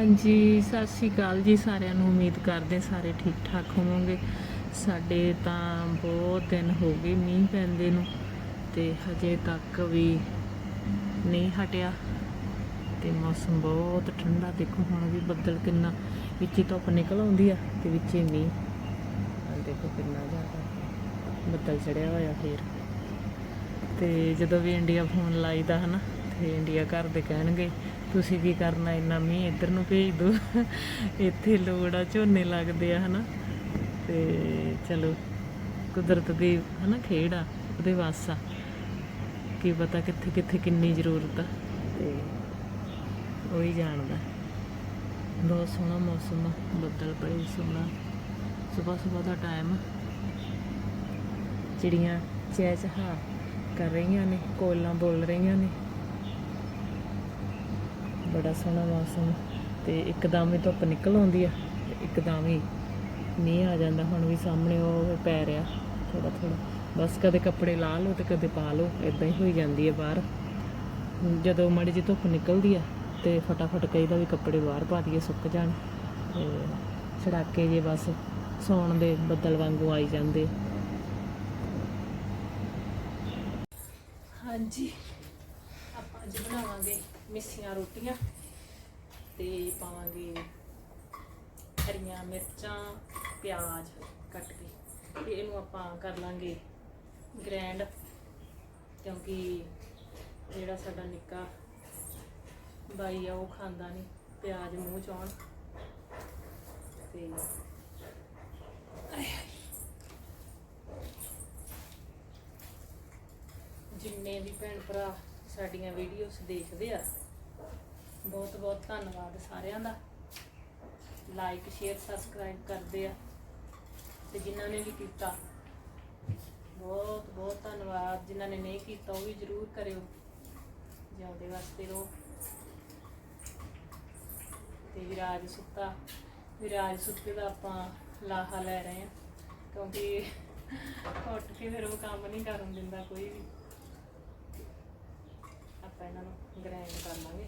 ਹਾਂਜੀ, ਸਤਿ ਸ਼੍ਰੀ ਅਕਾਲ ਜੀ ਸਾਰਿਆਂ ਨੂੰ। ਉਮੀਦ ਕਰਦੇ ਸਾਰੇ ਠੀਕ ਠਾਕ ਹੋਵੋਗੇ। ਸਾਡੇ ਤਾਂ ਬਹੁਤ ਦਿਨ ਹੋ ਗਏ ਮੀਂਹ ਪੈਂਦੇ ਨੂੰ ਤੇ ਹਜੇ ਤੱਕ ਵੀ ਨਹੀਂ ਹਟਿਆ ਤੇ ਮੌਸਮ ਬਹੁਤ ਠੰਡਾ। ਦੇਖੋ ਹੁਣ ਵੀ ਬੱਦਲ ਕਿੰਨਾ ਵਿੱਚੇ ਧੁੱਪ ਨਿਕਲ ਆਉਂਦੀ ਆ ਤੇ ਵਿੱਚੇ ਮੀਂਹ। ਦੇਖੋ ਕਿੰਨਾ ਜ਼ਿਆਦਾ ਬੱਦਲ ਚੜਿਆ ਹੋਇਆ ਫੇਰ। ਤੇ ਜਦੋਂ ਵੀ ਇੰਡੀਆ ਫੋਨ ਲਾਈਦਾ ਹਨਾ, ਤੇ ਇੰਡੀਆ ਘਰ ਦੇ ਕਹਿਣਗੇ ਤੁਸੀਂ ਕੀ ਕਰਨਾ, ਇੰਨਾ ਮੀਂਹ ਇੱਧਰ ਨੂੰ ਭੇਜ ਦਿਓ ਇੱਥੇ ਲੋੜ ਆ, ਝੋਨੇ ਲੱਗਦੇ ਆ, ਹਨਾ। ਤੇ ਚਲੋ, ਕੁਦਰਤ ਦੀ, ਹਨਾ, ਖੇਡ ਆ, ਉਹਦੇ ਵਾਸ ਆ। ਕੀ ਪਤਾ ਕਿੱਥੇ ਕਿੱਥੇ ਕਿੰਨੀ ਜ਼ਰੂਰਤ ਆ। ਤੇ ਉਹੀ ਜਾਣਦਾ। ਬਹੁਤ ਸੋਹਣਾ ਮੌਸਮ ਆ, ਬੱਦਲ ਬੜੇ ਸੋਹਣਾ। ਸਵੇਰ ਸਵੇਰ ਦਾ ਟਾਈਮ ਚਿੜੀਆਂ ਚਹਿ ਚਹਾ ਕਰ ਰਹੀਆਂ ਨੇ, ਕੋਲਾਂ ਬੋਲ ਰਹੀਆਂ ਨੇ। ਬੜਾ ਸੋਹਣਾ ਮੌਸਮ ਤੇ ਇੱਕਦਮ ਹੀ ਧੁੱਪ ਨਿਕਲ ਆਉਂਦੀ ਆ ਇੱਕਦਮ ਹੀ ਮੀਂਹ ਆ ਜਾਂਦਾ। ਹੁਣ ਵੀ ਸਾਹਮਣੇ ਉਹ ਪੈ ਰਿਹਾ ਥੋੜਾ ਥੋੜਾ ਬਸ ਕਦੇ ਕੱਪੜੇ ਲਾ ਲਓ ਤੇ ਕਦੇ ਪਾ ਲਓ ਇਦਾਂ ਹੀ ਹੋਈ ਜਾਂਦੀ ਹੈ ਬਾਹਰ। ਜਦੋਂ ਮਾੜੀ ਜਿਹੀ ਧੁੱਪ ਨਿਕਲਦੀ ਆ ਤੇ ਫਟਾਫਟ ਕਹੀਦਾ ਵੀ ਕੱਪੜੇ ਬਾਹਰ ਪਾ ਦਈਏ ਸੁੱਕ ਜਾਣ ਤੇ ਛੜਾਕੇ ਜੇ ਬਸ ਸੌਣ ਦੇ ਬੱਦਲ ਵਾਂਗੂ ਆਈ ਜਾਂਦੇ। ਹਾਂਜੀ, ਆਪਾਂ ਅੱਜ ਬਣਾਵਾਂਗੇ ਮਿੱਸੀਆਂ ਰੋਟੀਆਂ ਤੇ ਪਾਵਾਂਗੇ ਹਰੀਆਂ ਮਿਰਚਾਂ, ਪਿਆਜ਼ ਕੱਟ ਕੇ ਤੇ ਇਹਨੂੰ ਆਪਾਂ ਕਰ ਲਾਂਗੇ ਗ੍ਰੈਂਡ ਕਿਉਂਕਿ ਜਿਹੜਾ ਸਾਡਾ ਨਿੱਕਾ ਬਾਈ ਆ, ਉਹ ਖਾਂਦਾ ਨਹੀਂ, ਪਿਆਜ਼ ਮੂੰਹ ਚ ਆਉਣ ਤੇ ਜਿੰਨੇ ਵੀ ਭੈਣ ਭਰਾ ਸਾਡੀਆਂ ਵੀਡੀਓਜ਼ ਦੇਖਦੇ ਆ। ਬਹੁਤ ਬਹੁਤ ਧੰਨਵਾਦ ਸਾਰਿਆਂ ਦਾ। ਲਾਈਕ ਸ਼ੇਅਰ ਸਬਸਕ੍ਰਾਈਬ ਕਰਦੇ ਆ। ਤੇ ਜਿਨ੍ਹਾਂ ਨੇ ਵੀ ਕੀਤਾ, ਬਹੁਤ ਬਹੁਤ ਧੰਨਵਾਦ। ਜਿਨ੍ਹਾਂ ਨੇ ਨਹੀਂ ਕੀਤਾ, ਉਹ ਵੀ ਜ਼ਰੂਰ ਕਰਿਓ। ਜਿਉਂਦੇ ਵਾਸਤੇ ਰਹੋ। ਤੇ ਵਿਰਾਜ ਸੁੱਤਾ। ਵਿਰਾਜ ਸੁੱਤੇ ਦਾ ਆਪਾਂ ਲਾਹਾ ਲੈ ਰਹੇ ਹਾਂ ਕਿਉਂਕਿ ਉੱਠ ਕੇ ਫਿਰ ਉਹ ਕੰਮ ਨਹੀਂ ਕਰਨ ਦਿੰਦਾ ਕੋਈ ਵੀ। ਇਹਨਾਂ ਨੂੰ ਗ੍ਰਾਈਂਡ ਕਰ ਲਾਂਗੇ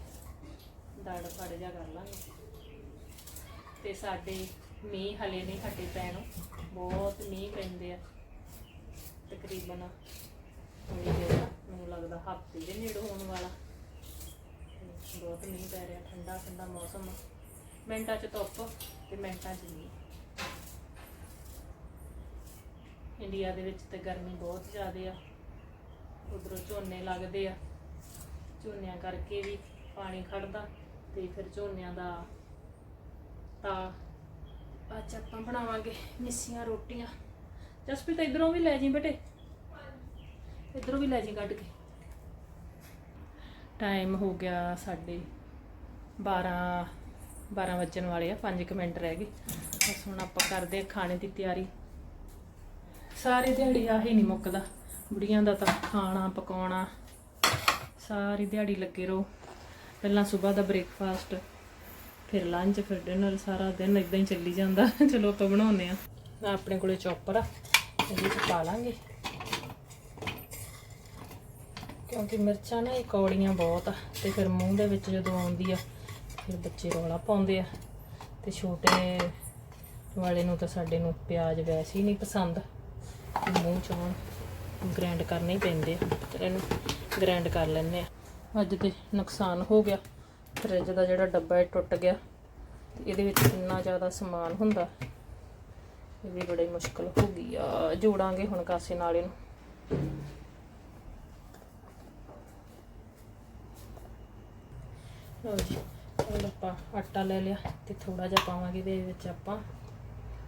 ਦੜ ਫੜ ਜਾ ਕਰ ਲਾਂਗੇ ਤੇ ਸਾਡੇ ਮੀਂਹ ਹਲੇ ਨਹੀਂ ਹਟੇ ਪੈਣ, ਬਹੁਤ ਮੀਂਹ ਪੈਂਦੇ ਆ। ਤਕਰੀਬਨ ਹੋਈ ਗਿਆ, ਮੈਨੂੰ ਲੱਗਦਾ ਹਫ਼ਤੇ ਦੇ ਨੇੜੇ ਹੋਣ ਵਾਲਾ। ਬਹੁਤ ਮੀਂਹ ਪੈ ਰਿਹਾ, ਠੰਡਾ ਠੰਡਾ ਮੌਸਮ ਮਿੰਟਾਂ 'ਚ ਧੁੱਪ ਤੇ ਮਿੰਟਾਂ 'ਚ ਮੀਂਹ। ਇੰਡੀਆ ਦੇ ਵਿੱਚ ਤੇ ਗਰਮੀ ਬਹੁਤ ਜ਼ਿਆਦਾ ਆ। ਉਧਰੋਂ ਝੋਨੇ ਲੱਗਦੇ ਆ। ਝੋਨਿਆਂ ਕਰਕੇ ਵੀ ਪਾਣੀ ਖੜਦਾ ਤੇ ਫਿਰ ਝੋਨਿਆਂ ਦਾ ਤਾਂ ਅੱਜ ਆਪਾਂ ਬਣਾਵਾਂਗੇ ਮਿੱਸੀਆਂ ਰੋਟੀਆਂ। ਜਸਪ੍ਰੀਤ, ਇਧਰੋਂ ਵੀ ਲੈ ਜੀ ਬੇਟੇ। ਇਧਰੋਂ ਵੀ ਲੈ ਜੀ ਕੱਢ ਕੇ। ਟਾਈਮ ਹੋ ਗਿਆ ਸਾਡੇ 12 12 ਵੱਜਣ ਵਾਲੇ ਆ 5 ਮਿੰਟ ਰਹਿ ਗਏ। ਬਸ ਹੁਣ ਆਪਾਂ ਕਰਦੇ ਆ ਖਾਣੇ ਦੀ ਤਿਆਰੀ। ਸਾਰੇ ਦਿਹਾੜੀ ਆਹੀ ਨਹੀਂ ਮੁੱਕਦਾ। ਬੁੜੀਆਂ ਦਾ ਤਾਂ ਖਾਣਾ, ਪਕਾਉਣਾ ਸਾਰੀ ਦਿਹਾੜੀ ਲੱਗੇ ਰਹੋ। ਪਹਿਲਾਂ ਸਵੇਰ ਦਾ ਬ੍ਰੇਕਫਾਸਟ ਫਿਰ ਲੰਚ ਫਿਰ ਡਿਨਰ ਸਾਰਾ ਦਿਨ ਇਦਾਂ ਹੀ ਚੱਲੀ ਜਾਂਦਾ। ਚਲੋ ਆਪਾਂ ਬਣਾਉਂਦੇ ਆ ਆਪਣੇ ਕੋਲੇ ਚੌਪਰ ਆ, ਇਹਦੇ ਚ ਪਾ ਲਾਂਗੇ। ਕਿਉਂਕਿ ਮਿਰਚਾਂ ਨਾ ਇਹ ਕੌੜੀਆਂ ਬਹੁਤ ਆ, ਤੇ ਫਿਰ ਮੂੰਹ ਦੇ ਵਿੱਚ ਜਦੋਂ ਆਉਂਦੀ ਆ, ਫਿਰ ਬੱਚੇ ਰੌਲਾ ਪਾਉਂਦੇ ਆ। ਤੇ ਛੋਟੇ ਵਾਲੇ ਨੂੰ ਤਾਂ ਸਾਡੇ ਨੂੰ ਪਿਆਜ਼ ਵੈਸੇ ਹੀ ਨਹੀਂ ਪਸੰਦ। ਮੂੰਹ ਚ ਗ੍ਰੈਂਡ ਕਰਨੇ ਹੀ ਪੈਂਦੇ ਆ। ਇਹਨੂੰ ਗ੍ਰਾਈਂਡ ਕਰ ਲੈਂਦੇ ਆ। ਅੱਜ ਤੇ ਨੁਕਸਾਨ ਹੋ ਗਿਆ। ਫਰਿੱਜ ਦਾ ਜਿਹੜਾ ਡੱਬਾ ਹੈ ਟੁੱਟ ਗਿਆ। ਤੇ ਇਹਦੇ ਵਿੱਚ ਕਿੰਨਾ ਜ਼ਿਆਦਾ ਸਮਾਨ ਹੁੰਦਾ। ਇਹ ਵੀ ਬੜੀ ਮੁਸ਼ਕਲ ਹੋ ਗਈ ਆ। ਜੋੜਾਂਗੇ ਹੁਣ ਕਾਸੇ ਨਾਲ ਇਹਨੂੰ। ਲਓ ਜੀ, ਹੁਣ ਆਪਾਂ ਆਟਾ ਲੈ ਲਿਆ ਤੇ ਥੋੜਾ ਜਿਹਾ ਪਾਵਾਂਗੇ ਇਹਦੇ ਵਿੱਚ ਆਪਾਂ।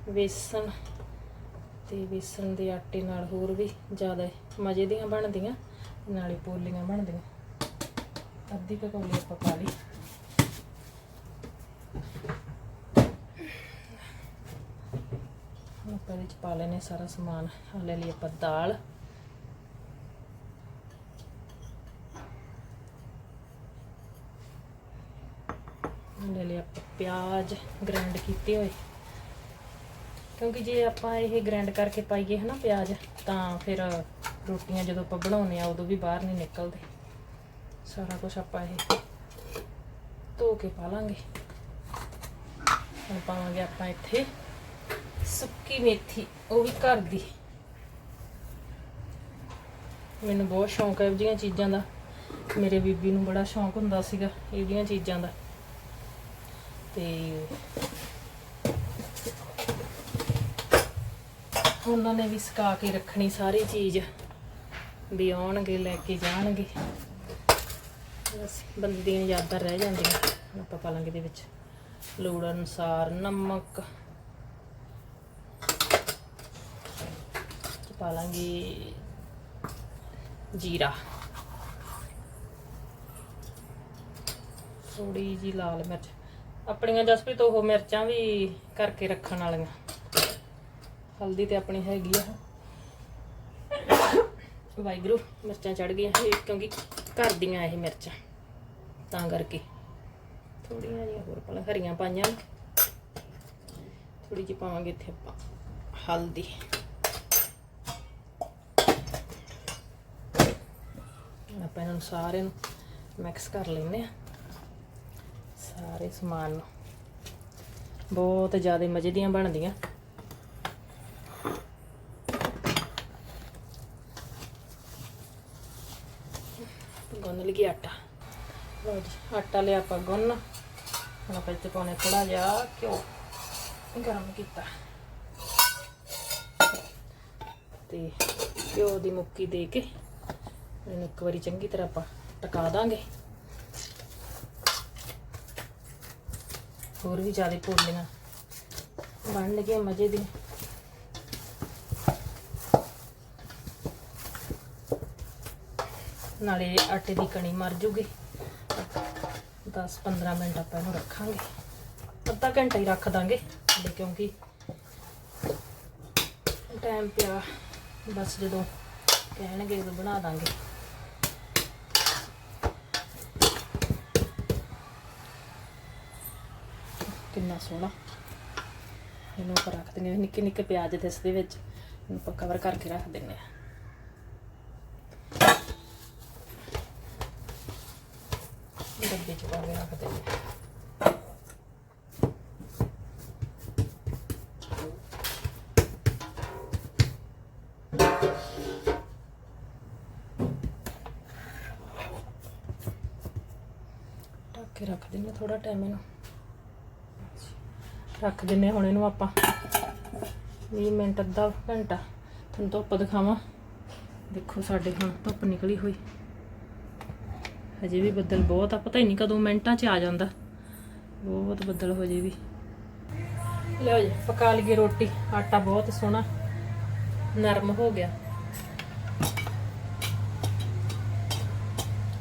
ਵੇਸਣ ਤੇ ਵੇਸਣ ਦੇ ਆਟੇ ਨਾਲ ਹੋਰ ਵੀ ਜ਼ਿਆਦਾ ਮਜ਼ੇ ਦੀਆਂ ਬਣਦੀਆਂ। ਨਾਲੇ ਪੋਲੀਆਂ ਬਣਦੀਆਂ। ਅੱਧੀ ਕੁ ਆਪਾਂ ਪਾ ਲਈ। ਆਪਾਂ ਇਹਦੇ ਚ ਪਾ ਲੈਨੇ ਸਾਰਾ ਸਮਾਨ। ਆਹ ਲੈ ਲਈ ਆਪਾਂ ਦਾਲ। ਲੈ ਲਿਆ ਆਪਾਂ ਪਿਆਜ਼ ਗ੍ਰਾਈਂਡ ਕੀਤੇ ਹੋਏ। ਕਿਉਂਕਿ ਜੇ ਆਪਾਂ ਇਹ ਗ੍ਰਾਈਂਡ ਕਰਕੇ ਪਾਈਏ ਹਨਾ ਪਿਆਜ਼, ਤਾਂ ਫਿਰ ਰੋਟੀਆਂ ਜਦੋਂ ਆਪਾਂ ਬਣਾਉਂਦੇ ਆ ਉਦੋਂ ਵੀ ਬਾਹਰ ਨਹੀਂ ਨਿਕਲਦੇ। ਸਾਰਾ ਕੁਝ ਆਪਾਂ ਇਹ ਧੋ ਕੇ ਪਾ ਲਾਂਗੇ। ਹੁਣ ਪਾਵਾਂਗੇ ਆਪਾਂ ਇੱਥੇ ਸੁੱਕੀ ਮੇਥੀ, ਉਹ ਵੀ ਘਰ ਦੀ। ਮੈਨੂੰ ਬਹੁਤ ਸ਼ੌਂਕ ਹੈ ਇਹ ਜਿਹੀਆਂ ਚੀਜ਼ਾਂ ਦਾ। ਮੇਰੇ ਬੀਬੀ ਨੂੰ ਬੜਾ ਸ਼ੌਂਕ ਹੁੰਦਾ ਸੀਗਾ ਇਹ ਜਿਹੀਆਂ ਚੀਜ਼ਾਂ ਦਾ। ਤੇ ਉਹਨਾਂ ਨੇ ਵੀ ਸੁਕਾ ਕੇ ਰੱਖਣੀ ਸਾਰੀ ਚੀਜ਼। ਵੀ ਆਉਣਗੇ, ਲੈ ਕੇ ਜਾਣਗੇ। ਬਸ ਬੰਦੇ ਦੀਆਂ ਯਾਦਾਂ ਰਹਿ ਜਾਂਦੀਆਂ, ਹੁਣ ਆਪਾਂ ਪਾ ਲਾਂਗੇ ਇਹਦੇ ਵਿੱਚ। ਲੋੜ ਅਨੁਸਾਰ ਨਮਕ। ਪਾ ਲਾਂਗੇ ਜੀਰਾ। ਥੋੜੀ ਜੀ ਲਾਲ ਮਿਰਚ। ਆਪਣੀਆਂ ਜਸਪ੍ਰੀਤ ਉਹ ਮਿਰਚਾਂ ਵੀ ਕਰਕੇ ਰੱਖਣ ਵਾਲੀਆਂ। ਹਲਦੀ ਤੇ ਆਪਣੀ ਹੈਗੀ ਆ। ਵਾਹਿਗੁਰੂ, ਮਿਰਚਾਂ ਚੜ ਗਈਆਂ ਇਹ ਕਿਉਂਕਿ ਘਰ ਦੀਆਂ ਇਹ ਮਿਰਚਾਂ, ਤਾਂ ਕਰਕੇ। ਥੋੜੀਆਂ ਜਿਹੀਆਂ ਹੋਰ ਪਾ ਹਰੀਆਂ ਪਾਈਆਂ ਥੋੜੀ ਜਿਹੀ ਪਾਵਾਂਗੇ ਇੱਥੇ ਆਪਾਂ ਹਲਦੀ। ਆਪਾਂ ਇਹਨਾਂ ਨੂੰ ਸਾਰੇ ਨੂੰ ਮਿਕਸ ਕਰ ਲੈਂਦੇ ਆ ਸਾਰੇ ਸਮਾਨ ਨੂੰ। ਬਹੁਤ ਜ਼ਿਆਦਾ ਮਜ਼ੇ ਦੀਆਂ ਬਣਦੀਆਂ। ਗੁੰਨ ਲਈਏ ਆਟਾ। ਲਓ ਜੀ, ਆਟਾ ਲਿਆ ਆਪਾਂ ਗੁੰਨ। ਹੁਣ ਆਪਾਂ ਇੱਥੇ ਪਾਉਣੇ ਥੋੜਾ ਜਿਹਾ ਘਿਓ, ਗਰਮ ਕੀਤਾ। ਤੇ ਘਿਓ ਦੀ ਮੁੱਕੀ ਦੇ ਕੇ ਇਹਨੂੰ ਇੱਕ ਵਾਰੀ ਚੰਗੀ ਤਰ੍ਹਾਂ ਆਪਾਂ ਟਕਾ ਦਾਂਗੇ। ਹੋਰ ਵੀ ਜ਼ਿਆਦਾ ਪੋਲੀਆਂ ਬਣ ਲੱਗੀਆਂ ਮਜ਼ੇ ਦੀ ਨਾਲੇ ਆਟੇ ਦੀ ਕਣੀ ਮਰ ਜੂਗੀ। 10-15 ਮਿੰਟ ਆਪਾਂ ਇਹਨੂੰ ਰੱਖਾਂਗੇ। ਅੱਧਾ ਘੰਟਾ ਹੀ ਰੱਖ ਦਾਂਗੇ ਹਲੇ ਕਿਉਂਕਿ ਟਾਈਮ ਪਿਆ। ਬਸ ਜਦੋਂ ਕਹਿਣਗੇ ਉਦੋਂ ਬਣਾ ਦਾਂਗੇ। ਕਿੰਨਾ ਸੋਹਣਾ। ਇਹਨੂੰ ਆਪਾਂ ਰੱਖ ਦਿੰਦੇ ਨਿੱਕੇ ਨਿੱਕੇ ਪਿਆਜ਼ ਦੇ ਇਸ ਦੇ ਵਿੱਚ। ਇਹਨੂੰ ਆਪਾਂ ਕਵਰ ਕਰਕੇ ਰੱਖ ਦਿੰਦੇ ਹਾਂ। ਡੱਬੇ ਚ ਪਾ ਕੇ ਰੱਖ ਦਿੰਦੇ ਹਾਂ ਢੱਕ ਕੇ ਰੱਖ ਦਿੰਦੇ ਹਾਂ ਥੋੜਾ ਟਾਈਮ ਇਹਨੂੰ ਰੱਖ ਦਿੰਨੇ ਹੁਣ ਇਹਨੂੰ ਆਪਾਂ। 20 ਮਿੰਟ, ਅੱਧਾ ਘੰਟਾ। ਤੁਹਾਨੂੰ ਧੁੱਪ ਦਿਖਾਵਾਂ। ਦੇਖੋ ਸਾਡੇ ਹੁਣ ਧੁੱਪ ਨਿਕਲੀ ਹੋਈ। ਹਜੇ ਵੀ ਬੱਦਲ ਬਹੁਤ ਆ, ਪਤਾ ਹੀ ਨਹੀਂ ਕਦੋਂ ਮਿੰਟਾਂ 'ਚ ਆ ਜਾਂਦਾ। ਬਹੁਤ ਬੱਦਲ ਹੋ ਜੇ ਵੀ। ਲਿਓ ਜੀ, ਪਕਾ ਲਈਏ ਰੋਟੀ, ਆਟਾ ਬਹੁਤ ਸੋਹਣਾ, ਨਰਮ ਹੋ ਗਿਆ।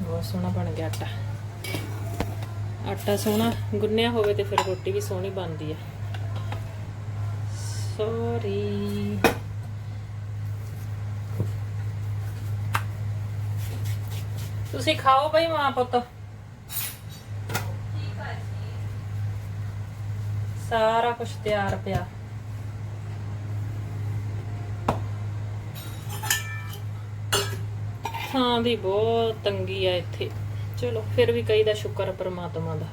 ਬਹੁਤ ਸੋਹਣਾ ਬਣ ਗਿਆ ਆਟਾ। ਆਟਾ ਸੋਹਣਾ ਗੁੰਨਿਆ ਹੋਵੇ ਤੇ ਫਿਰ ਰੋਟੀ ਵੀ ਸੋਹਣੀ ਬਣਦੀ ਹੈ। ਸੌਰੀ ਤੁਸੀਂ ਖਾਓ ਬਈ ਮਾਂ ਪੁੱਤ। ਸਾਰਾ ਕੁਝ ਤਿਆਰ ਪਿਆ। ਥਾਂ ਦੀ ਬਹੁਤ ਤੰਗੀ ਆ ਇੱਥੇ। ਚਲੋ, ਫਿਰ ਵੀ ਕਹੀਦਾ ਸ਼ੁਕਰ ਆ ਪ੍ਰਮਾਤਮਾ ਦਾ।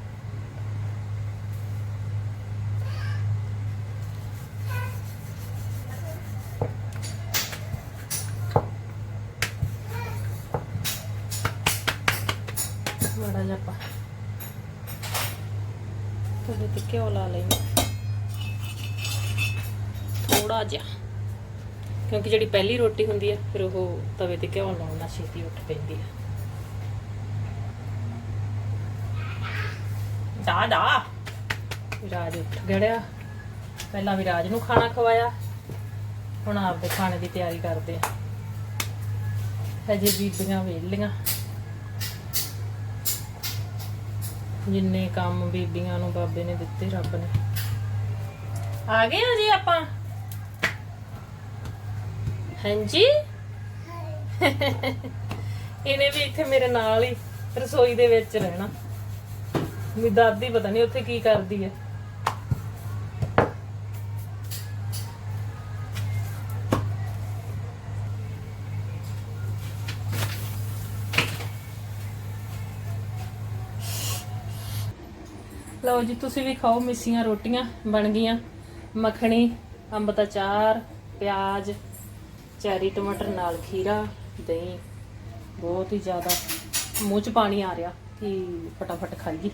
ਤਵੇ ਤੇ ਘਿਓ ਲਾ ਲੈਂਦੇ ਥੋੜਾ ਜਿਹਾ। ਕਿਉਂਕਿ ਜਿਹੜੀ ਪਹਿਲੀ ਰੋਟੀ ਹੁੰਦੀ ਹੈ ਫਿਰ ਉਹ ਤਵੇ ਤੇ ਘਿਓ ਲਾਉਣ ਨਾਲ ਛੇਤੀ ਉੱਠ ਪੈਂਦੀ ਹੈ ਦਾ ਦਾ ਵਿਰਾਜ ਉੱਠ ਗੜਿਆ। ਪਹਿਲਾਂ ਵੀ ਰਾਜ ਨੂੰ ਖਾਣਾ ਖਵਾਇਆ। ਹੁਣ ਆਪਦੇ ਖਾਣੇ ਦੀ ਤਿਆਰੀ ਕਰਦੇ ਆ। ਹਜੇ ਬੀਬੀਆਂ ਵੇਲੀਆਂ ਜਿੰਨੇ ਕੰਮ ਬੀਬੀਆਂ ਨੂੰ ਬਾਬੇ ਨੇ ਦਿੱਤੇ, ਰੱਬ ਨੇ। ਆ ਗਏ ਹੋ ਜੀ ਆਪਾਂ? ਹਾਂਜੀ? ਇਹਨੇ ਵੀ ਇੱਥੇ ਮੇਰੇ ਨਾਲ ਹੀ ਰਸੋਈ ਦੇ ਵਿੱਚ ਰਹਿਣਾ। ਮੇਰੀ ਦਾਦੀ ਪਤਾ ਨਹੀਂ ਉੱਥੇ ਕੀ ਕਰਦੀ ਹੈ। ਲਓ ਜੀ, ਤੁਸੀਂ ਵੀ ਖਾਓ, ਮਿੱਸੀਆਂ, ਰੋਟੀਆਂ ਬਣ ਗਈਆਂ। ਮੱਖਣੀ, ਅੰਬ ਦਾ ਚਾਰ, ਪਿਆਜ਼, ਚੈਰੀ ਟਮਾਟਰ ਨਾਲ ਖੀਰਾ, ਦਹੀਂ। ਬਹੁਤ ਹੀ ਜ਼ਿਆਦਾ ਮੂੰਹ 'ਚ ਪਾਣੀ ਆ ਰਿਹਾ ਕਿ ਫਟਾਫਟ ਖਾਈਏ।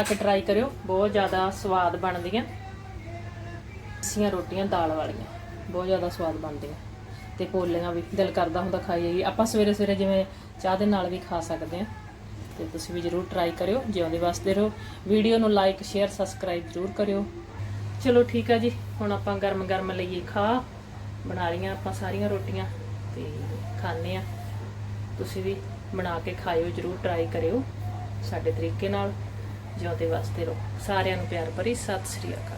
ਆ ਟਰਾਈ ਕਰਿਓ, ਬਹੁਤ ਜ਼ਿਆਦਾ ਸਵਾਦ ਬਣਦੀਆਂ। ਮਿੱਸੀਆਂ, ਰੋਟੀਆਂ, ਦਾਲ ਵਾਲੀਆਂ, ਬਹੁਤ ਜ਼ਿਆਦਾ ਸਵਾਦ ਬਣਦੀਆਂ। ਤੇ ਪੋਲੀਆਂ ਵੀ ਦਿਲ ਕਰਦਾ ਹੁੰਦਾ ਖਾਈਏ ਆਪਾਂ ਸਵੇਰੇ ਸਵੇਰੇ ਜਿਵੇਂ ਚਾਹ ਦੇ ਨਾਲ ਵੀ ਖਾ ਸਕਦੇ ਹਾਂ। ਤੇ ਤੁਸੀਂ ਵੀ ਜਰੂਰ ਟਰਾਈ ਕਰਿਓ ਜਿਉਂਦੇ ਵਾਸਤੇ ਰਹੋ। ਵੀਡੀਓ ਨੂੰ ਲਾਈਕ ਸ਼ੇਅਰ ਸਬਸਕ੍ਰਾਈਬ ਜਰੂਰ ਕਰਿਓ। ਚਲੋ ਠੀਕ ਆ ਜੀ, ਹੁਣ ਆਪਾਂ ਗਰਮ ਗਰਮ ਲਈਏ ਖਾ। ਬਣਾ ਲਈਆਂ ਆਪਾਂ ਸਾਰੀਆਂ ਰੋਟੀਆਂ ਤੇ ਖਾਣੇ ਆ ਤੁਸੀਂ ਵੀ ਬਣਾ ਕੇ ਖਾਇਓ, ਜਰੂਰ ਟਰਾਈ ਕਰਿਓ ਸਾਡੇ ਤਰੀਕੇ ਨਾਲ। ਜਿਉਂਦੇ ਵਾਸਤੇ ਰਹੋ। ਸਾਰਿਆਂ ਨੂੰ ਪਿਆਰ ਭਰੀ, ਸਤਿ ਸ੍ਰੀ ਅਕਾਲ।